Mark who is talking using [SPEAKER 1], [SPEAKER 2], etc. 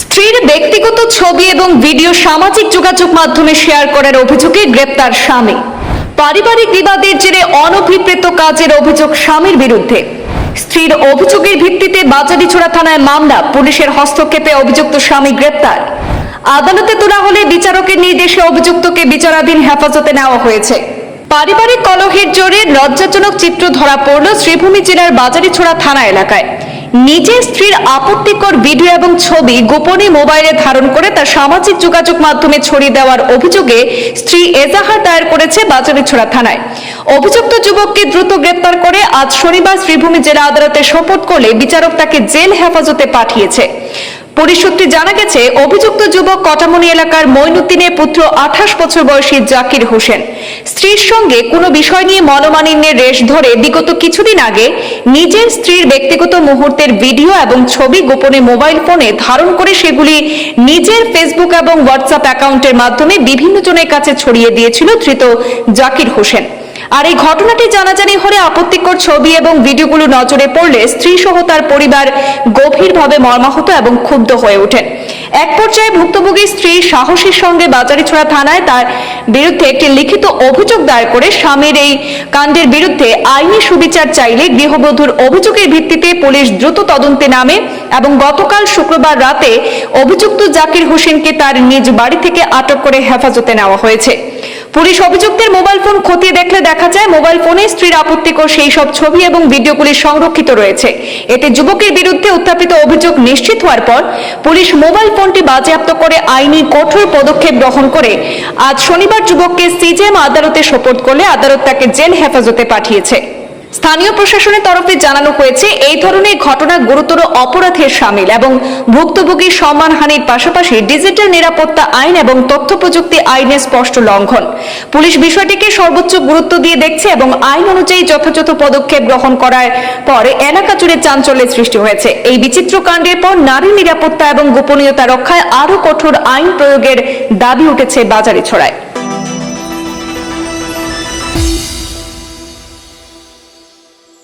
[SPEAKER 1] স্ত্রীর ব্যক্তিগত ছবি এবং ভিডিও সামাজিক যোগাযোগ মাধ্যমে শেয়ার করার অভিযোগে গ্রেপ্তার স্বামী। পারিবারিক বিবাদের জেরে অনভিপ্রেত কাজের অভিযোগ স্বামীর বিরুদ্ধে। স্ত্রীর অভিযোগের ভিত্তিতে বাজারিছড়া থানায় মামলা, পুলিশের হস্তক্ষেপে অভিযুক্ত স্বামী গ্রেপ্তার। আদালতে তোলা হলে বিচারকের নির্দেশে অভিযুক্তকে বিচারাধীন হেফাজতে নেওয়া হয়েছে। পারিবারিক কলহের জোরে লজ্জাজনক চিত্র ধরা পড়ল শ্রীভূমি জেলার বাজারিছড়া থানা এলাকায়। নিজের স্ত্রীর আপত্তিকর ভিডিও এবং ছবি গোপনে মোবাইলে ধারণ করে তার সামাজিক যোগাযোগ মাধ্যমে ছড়িয়ে দেওয়ার অভিযোগে স্ত্রী এজাহার দায়ের করেছে বাজারিছড়া থানায়। অভিযুক্ত যুবককে দ্রুত গ্রেপ্তার করে আজ শনিবার শ্রীভূমি জেলা আদালতে শপথ করলে বিচারক তাকে জেল হেফাজতে পাঠিয়েছে। পুলিশ সূত্রে জানা গেছে, অভিযুক্ত যুবক কটামনি এলাকার মইনুদ্দিনের পুত্র আঠাশ বছর বয়সী জাকির হোসেন। স্ত্রীর সঙ্গে কোনো বিষয় নিয়ে মনোমালিন্যের রেশ ধরে বিগত কিছুদিন আগে নিজের স্ত্রীর ব্যক্তিগত মুহূর্তের ভিডিও এবং ছবি গোপনে মোবাইল ফোনে ধারণ করে সেগুলি নিজের ফেসবুক এবং হোয়াটসঅ্যাপ অ্যাকাউন্টের মাধ্যমে বিভিন্ন জনের কাছে ছড়িয়ে দিয়েছিল ধৃত জাকির হোসেন। আর এই ঘটনাটি জানাজানি হলে আপত্তিকর ছবি এবং ভিডিওগুলো নজরে পড়লে স্ত্রী সহ তার পরিবার গভীরভাবে মর্মাহত এবং ক্ষুব্ধ হয়ে ওঠেন। এক পর্যায়ে ভুক্তভোগী স্ত্রী সাহসীর সঙ্গে বাজারিছড়া থানায় তার বিরুদ্ধে একটি লিখিত অভিযোগ দায়ের করে স্বামীর এই কাণ্ডের বিরুদ্ধে আইনি সুবিচার চাইলে গৃহবধূর অভিযোগের ভিত্তিতে পুলিশ দ্রুত তদন্তে নামে এবং গতকাল শুক্রবার রাতে অভিযুক্ত জাকির হোসেনকে তার নিজ বাড়ি থেকে আটক করে হেফাজতে নেওয়া হয়েছে। পুলিশ অভিযুক্তের মোবাইল ফোন খতিয়ে দেখলে দেখা যায় মোবাইল ফোনে স্ত্রীর আপত্তিকর সেই সব ছবি এবং ভিডিওগুলি সংরক্ষিত রয়েছে। এতে যুবকের বিরুদ্ধে উত্থাপিত অভিযোগ নিশ্চিত হওয়ার পর পুলিশ মোবাইল ফোনটি বাজেয়াপ্ত করে আইনি কঠোর পদক্ষেপ গ্রহণ করে আজ শনিবার যুবককে সিজেএম আদালতে সোপর্দ করলে আদালত তাকে জেল হেফাজতে পাঠিয়েছে। স্থানীয় প্রশাসনের তরফে জানানো হয়েছে, এই ধরনের ঘটনা গুরুতর অপরাধের সামিল এবং ভুক্তভোগীর সম্মানহানির পাশাপাশি ডিজিটাল নিরাপত্তা আইন এবং তথ্য প্রযুক্তি আইনের স্পষ্ট লঙ্ঘন। পুলিশ বিষয়টিকে সর্বোচ্চ গুরুত্ব দিয়ে দেখছে এবং আইন অনুযায়ী যথাযথ পদক্ষেপ গ্রহণ করার পর এলাকা জুড়ে চাঞ্চল্যের সৃষ্টি হয়েছে। এই বিচিত্র কাণ্ডের পর নারী নিরাপত্তা এবং গোপনীয়তা রক্ষায় আরও কঠোর আইন প্রয়োগের দাবি উঠেছে বাজারে ছড়ায়।